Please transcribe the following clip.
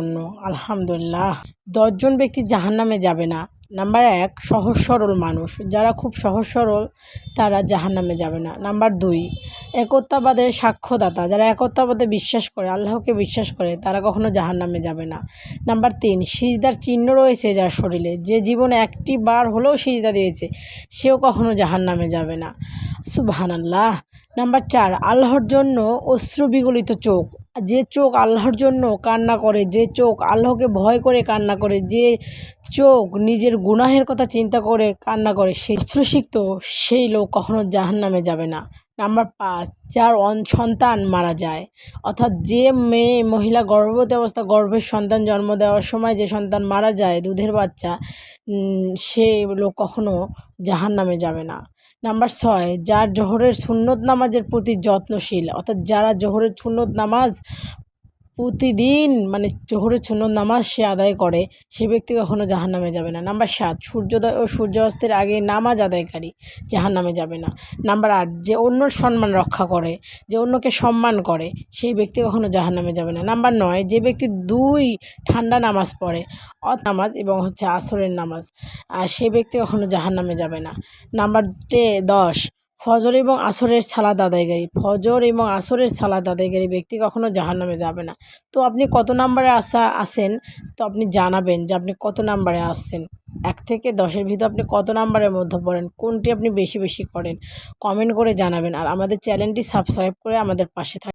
জন্য আলহামদুলিল্লাহ। দশজন ব্যক্তি জাহান্নামে যাবে না। নাম্বার এক, সহজ সরল মানুষ। যারা খুব সহজ সরল, তারা জাহান্নামে যাবে না। নাম্বার দুই, একত্বাবাদের সাক্ষ্যদাতা। যারা একত্বাবাদে বিশ্বাস করে, আল্লাহকে বিশ্বাস করে, তারা কখনো জাহান্নামে যাবে না। নাম্বার তিন, সিজদার চিহ্ন রয়েছে যার শরীরে। যে জীবনে একটি বার হলেও সিজদা দিয়েছে, সেও কখনো জাহান্নামে যাবে না। সুবহান আল্লাহ নাম্বার চার, আল্লাহর জন্য অশ্রু বিগলিত চোখ। যে চোখ আল্লাহর জন্য কান্না করে, যে চোখ আল্লাহকে ভয় করে কান্না করে, যে চোখ নিজের গুনাহের কথা চিন্তা করে কান্না করে, সে অশ্রুসিক্ত, সেই লোক কখনো জাহান নামে যাবে না। নাম্বার পাঁচ, যার সন্তান মারা যায়। অর্থাৎ যে মেয়ে, মহিলা গর্ভবতী অবস্থা গর্ভের সন্তান জন্ম দেওয়ার সময় যে সন্তান মারা যায়, দুধের বাচ্চা সে লোক কখনো জাহান্নামে যাবে না। নাম্বার ছয়, যার জোহরের সুন্নত নামাজের প্রতি যত্নশীল, অর্থাৎ যারা জোহরের সুন্নত নামাজ প্রতিদিন মানে জোহরের সুন্নত নামাজ সে আদায় করে, সে ব্যক্তি কখনো জাহান নামে যাবে না। নাম্বার সাত, সূর্যোদয় ও সূর্যাস্তের আগে নামাজ আদায়কারী জাহান নামে যাবে না। নাম্বার আট, যে অন্যর সম্মান রক্ষা করে, যে অন্যকে সম্মান করে, সেই ব্যক্তি কখনো জাহান নামে যাবে না। নাম্বার নয়, যে ব্যক্তি দুই ঠান্ডা নামাজ পড়ে, অত নামাজ এবং হচ্ছে আসরের নামাজ, আর সেই ব্যক্তি কখনো জাহান নামে যাবে না। নাম্বার টে দশ ফজর এবং আসরের সালাদ আদায়কারী। ফজর এবং আসরের সালাদ আদায়কারী ব্যক্তি কখনো জাহার নামে যাবে না। তো আপনি কত নাম্বারে আসা, আসেন, তো আপনি জানাবেন যে আপনি কত নাম্বারে আসছেন। এক থেকে দশের ভিতর আপনি কত নাম্বারের মধ্যে পড়েন, কোনটি আপনি বেশি বেশি করেন? কমেন্ট করে জানাবেন। আর আমাদের চ্যানেলটি সাবস্ক্রাইব করে আমাদের পাশে থাকবেন